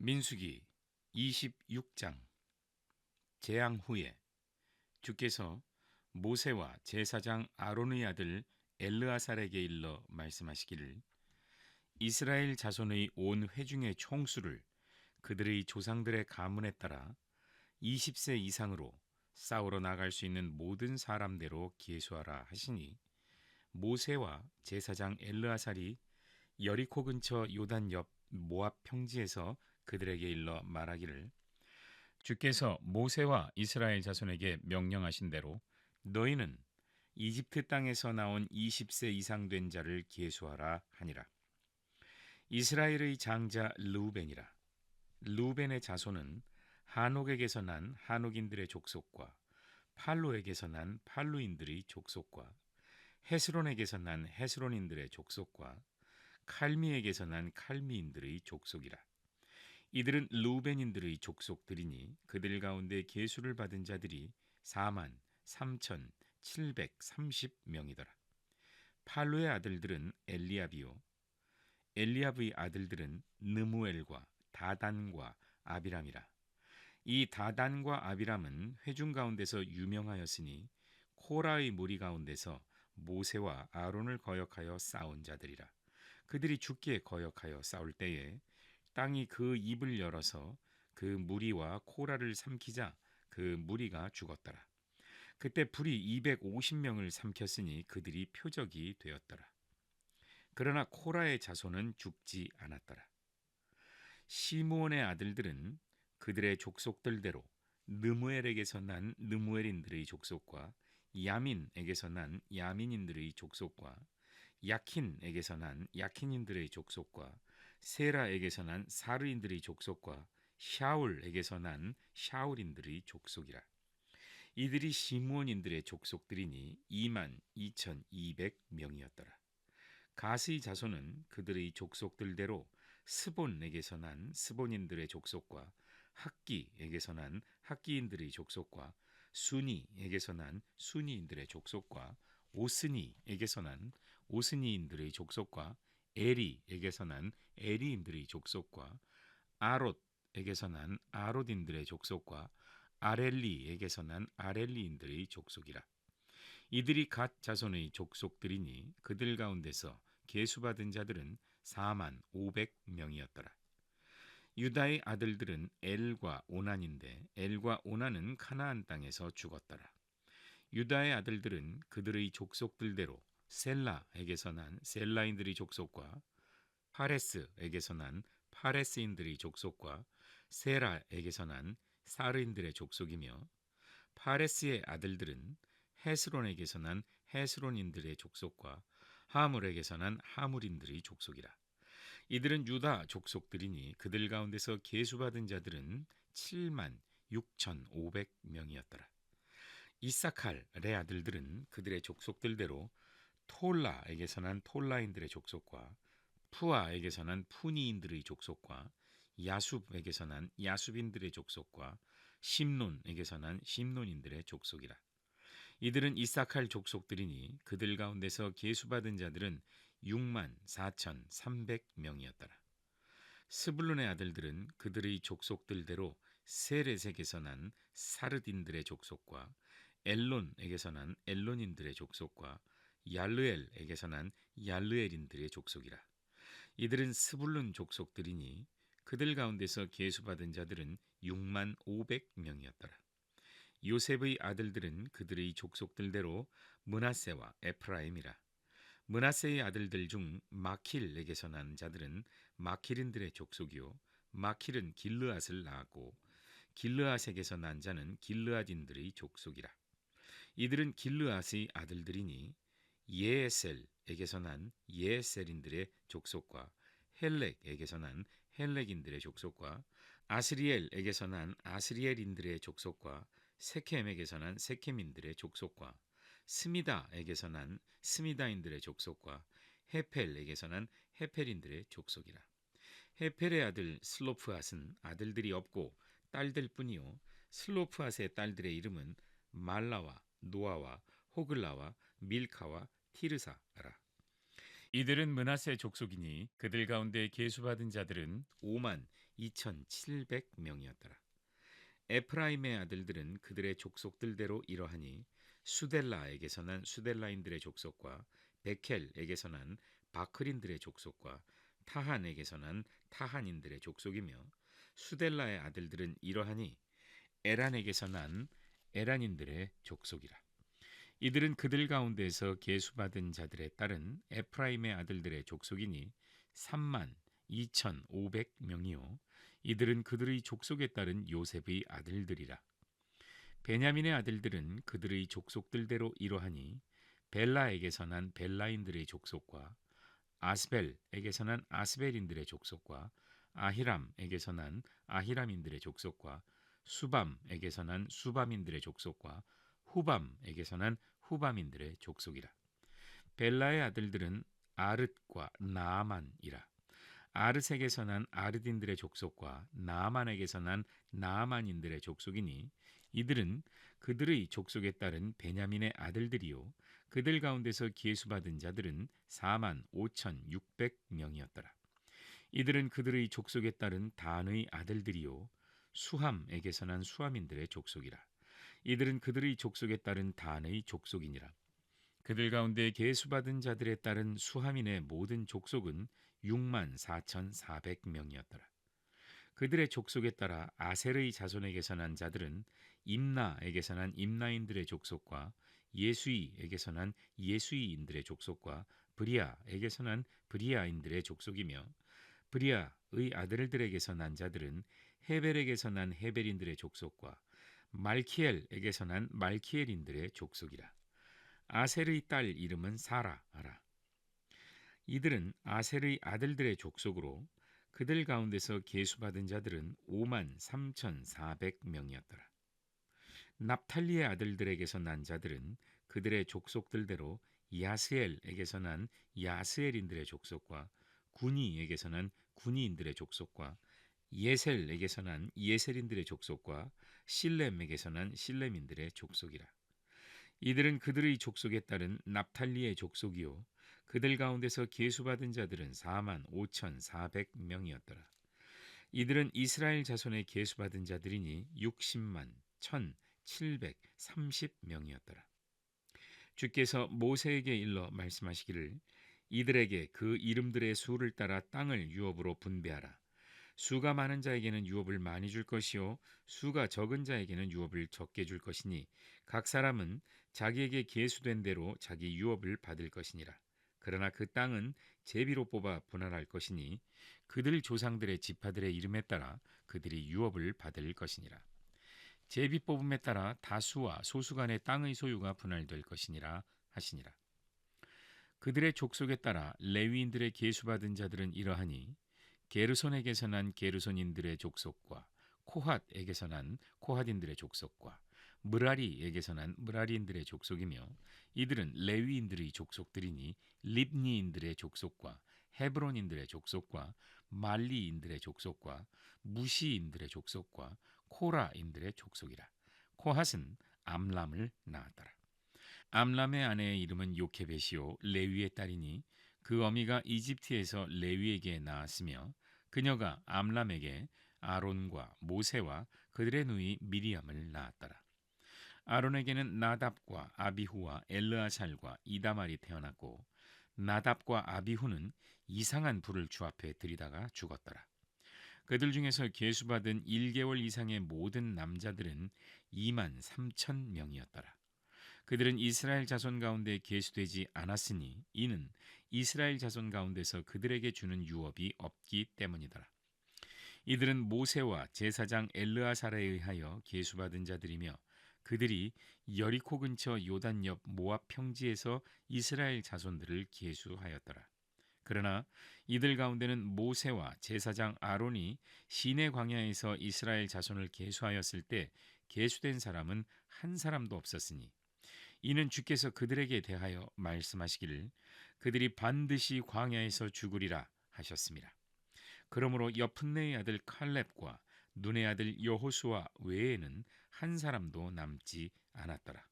민수기 26장. 재앙 후에 주께서 모세와 제사장 아론의 아들 엘르아살에게 일러 말씀하시기를 이스라엘 자손의 온 회중의 총수를 그들의 조상들의 가문에 따라 20세 이상으로 싸우러 나갈 수 있는 모든 사람대로 기수하라 하시니 모세와 제사장 엘르아살이 여리코 근처 요단 옆 모압 평지에서 그들에게 일러 말하기를 주께서 모세와 이스라엘 자손에게 명령하신 대로 너희는 이집트 땅에서 나온 20세 이상 된 자를 계수하라 하니라. 이스라엘의 장자 루벤이라. 루벤의 자손은 한옥에게서 난 한옥인들의 족속과 팔로에게서 난 팔루인들의 족속과 헤스론에게서 난 헤스론인들의 족속과 칼미에게서 난 칼미인들의 족속이라. 이들은 루벤인들의 족속들이니 그들 가운데 계수를 받은 자들이 4만 3천 730명이더라. 팔로의 아들들은 엘리압이요 엘리압의 아들들은 느무엘과 다단과 아비람이라. 이 다단과 아비람은 회중 가운데서 유명하였으니 코라의 무리 가운데서 모세와 아론을 거역하여 싸운 자들이라. 그들이 죽게 거역하여 싸울 때에 땅이 그 입을 열어서 그 무리와 코라를 삼키자 그 무리가 죽었더라. 그때 불이 250명을 삼켰으니 그들이 표적이 되었더라. 그러나 코라의 자손은 죽지 않았더라. 시므온의 아들들은 그들의 족속들대로 느무엘에게서 난 느무엘인들의 족속과 야민에게서 난 야민인들의 족속과 야킨에게서 난 야킨인들의 족속과 세라에게서 난 사르인들의 족속과 샤울에게서 난 샤울인들의 족속이라. 이들이 시므온인들의 족속들이니 2만 2,200명이었더라. 가스의 자손은 그들의 족속들대로 스본에게서 난 스본인들의 족속과 학기에게서 난 학기인들의 족속과 순이에게서 난 순이인들의 족속과 오스니에게서 난 오스니인들의 족속과 에리에게서 난 에리인들의 족속과 아롯에게서 난 아롯인들의 족속과 아렐리에게서 난 아렐리인들의 족속이라. 이들이 갓 자손의 족속들이니 그들 가운데서 계수받은 자들은 4만 500명이었더라. 유다의 아들들은 엘과 오난인데 엘과 오난은 카나안 땅에서 죽었더라. 유다의 아들들은 그들의 족속들대로 셀라에게서 난 셀라인들의 족속과 파레스에게서 난 파레스인들의 족속과 세라에게서 난 사르인들의 족속이며 파레스의 아들들은 헤스론에게서 난 헤스론인들의 족속과 하물에게서 난 하물인들의 족속이라. 이들은 유다 족속들이니 그들 가운데서 계수받은 자들은 7만 6,500명이었더라. 이사칼의 아들들은 그들의 족속들대로 톨라에게서 난 톨라인들의 족속과 푸아에게서 난 푸니인들의 족속과 야숲에게서 난 야숲인들의 족속과 심론에게서 난 심론인들의 족속이라. 이들은 이사칼 족속들이니 그들 가운데서 계수받은 자들은 6만 4천 300명이었더라. 스불론의 아들들은 그들의 족속들대로 세레색에서 난 사르딘들의 족속과 엘론에게서 난 엘론인들의 족속과 얄르엘에게서 난 얄르엘인들의 족속이라. 이들은 스불론 족속들이니 그들 가운데서 계수받은 자들은 6만 500명이었더라. 요셉의 아들들은 그들의 족속들대로 문하세와 에프라임이라. 문하세의 아들들 중 마킬에게서 난 자들은 마킬인들의 족속이요 마킬은 길르앗을 낳았고 길르앗에게서 난 자는 길르앗인들의 족속이라. 이들은 길르앗의 아들들이니 예에셀에게서 난 예에셀인들의 족속과 헬렉에게서 난 헬렉인들의 족속과 아스리엘에게서 난 아스리엘인들의 족속과 세켐에게서 난 세켐인들의 족속과 스미다에게서 난 스미다인들의 족속과 헤펠에게서 난 헤펠인들의 족속이라. 헤펠의 아들 슬로프앗은 아들들이 없고 딸들 뿐이요 슬로프앗의 딸들의 이름은 말라와 노아와 호글라와 밀카와 티르사라. 이들은 문하세 족속이니 그들 가운데 계수받은 자들은 5만 2,700명이었더라. 에프라임의 아들들은 그들의 족속들대로 이러하니 수델라에게서 난 수델라인들의 족속과 베켈에게서 난 바크린들의 족속과 타한에게서 난 타한인들의 족속이며 수델라의 아들들은 이러하니 에란에게서 난 에란인들의 족속이라. 이들은 그들 가운데서 계수받은 자들에 따른 에프라임의 아들들의 족속이니 3만 2,500명이요. 이들은 그들의 족속에 따른 요셉의 아들들이라. 베냐민의 아들들은 그들의 족속들대로 이러하니 벨라에게서 난 벨라인들의 족속과 아스벨에게서 난 아스벨인들의 족속과 아히람에게서 난 아히람인들의 족속과 수밤에게서 난 수밤인들의 족속과 후밤에게서 난 후밤인들의 족속이라. 벨라의 아들들은 아르과 나아만이라. 아르색에서 난 아르딘들의 족속과 나아만에게서 난 나아만인들의 족속이니 이들은 그들의 족속에 따른 베냐민의 아들들이요 그들 가운데서 기수받은 자들은 4만 5천6백명이었더라 이들은 그들의 족속에 따른 단의 아들들이요 수함에게서 난 수함인들의 족속이라 이들은 그들의 족속에 따른 단의 족속이니라. 그들 가운데 계수받은 자들에 따른 수함인의 모든 족속은 6만 4천4백명이었더라. 그들의 족속에 따라 아셀의 자손에게서 난 자들은 임나에게서 난 임나인들의 족속과 예수이에게서 난 예수이인들의 족속과 브리아에게서 난 브리아인들의 족속이며 브리아의 아들들에게서 난 자들은 헤벨에게서 난 헤벨인들의 족속과 말키엘에게서 난 말키엘인들의 족속이라. 아셀의 딸 이름은 사라아라. 이들은 아셀의 아들들의 족속으로 그들 가운데서 계수받은 자들은 5만 3,400명이었더라. 납탈리의 아들들에게서 난 자들은 그들의 족속들대로 야스엘에게서 난 야스엘인들의 족속과 군이에게서 난 군이인들의 족속과 예셀에게서 난 예셀인들의 족속과 실렘에게서 난 실렘인들의 족속이라. 이들은 그들의 족속에 따른 납탈리의 족속이요 그들 가운데서 계수받은 자들은 4만 5천4백명이었더라. 이들은 이스라엘 자손의 계수받은 자들이니 60만 1,730명이었더라. 주께서 모세에게 일러 말씀하시기를 이들에게 그 이름들의 수를 따라 땅을 유업으로 분배하라. 수가 많은 자에게는 유업을 많이 줄 것이요 수가 적은 자에게는 유업을 적게 줄 것이니 각 사람은 자기에게 계수된 대로 자기 유업을 받을 것이니라. 그러나 그 땅은 제비로 뽑아 분할할 것이니 그들 조상들의 지파들의 이름에 따라 그들이 유업을 받을 것이니라. 제비 뽑음에 따라 다수와 소수 간의 땅의 소유가 분할될 것이니라 하시니라. 그들의 족속에 따라 레위인들의 계수받은 자들은 이러하니 게르손에게서 난 게르손인들의 족속과 코핫에게서 난 코핫인들의 족속과 무라리에게서 난 무라리인들의 족속이며 이들은 레위인들의 족속들이니 립니인들의 족속과 헤브론인들의 족속과 말리인들의 족속과 무시인들의 족속과 코라인들의 족속이라. 코핫은 암람을 낳았더라. 암람의 아내의 이름은 요케벳이요 레위의 딸이니 그 어미가 이집트에서 레위에게 낳았으며 그녀가 암람에게 아론과 모세와 그들의 누이 미리암을 낳았더라. 아론에게는 나답과 아비후와 엘르아살과 이다말이 태어났고 나답과 아비후는 이상한 불을 주 앞에 들이다가 죽었더라. 그들 중에서 계수받은 1개월 이상의 모든 남자들은 2만 3천 명이었더라. 그들은 이스라엘 자손 가운데 계수되지 않았으니 이는 이스라엘 자손 가운데서 그들에게 주는 유업이 없기 때문이더라. 이들은 모세와 제사장 엘르아살에 의하여 계수받은 자들이며 그들이 여리코 근처 요단 옆 모압 평지에서 이스라엘 자손들을 계수하였더라. 그러나 이들 가운데는 모세와 제사장 아론이 시내 광야에서 이스라엘 자손을 계수하였을 때 계수된 사람은 한 사람도 없었으니 이는 주께서 그들에게 대하여 말씀하시기를 그들이 반드시 광야에서 죽으리라 하셨습니다. 그러므로 여푼네의 아들 칼렙과 눈의 아들 여호수아 외에는 한 사람도 남지 않았더라.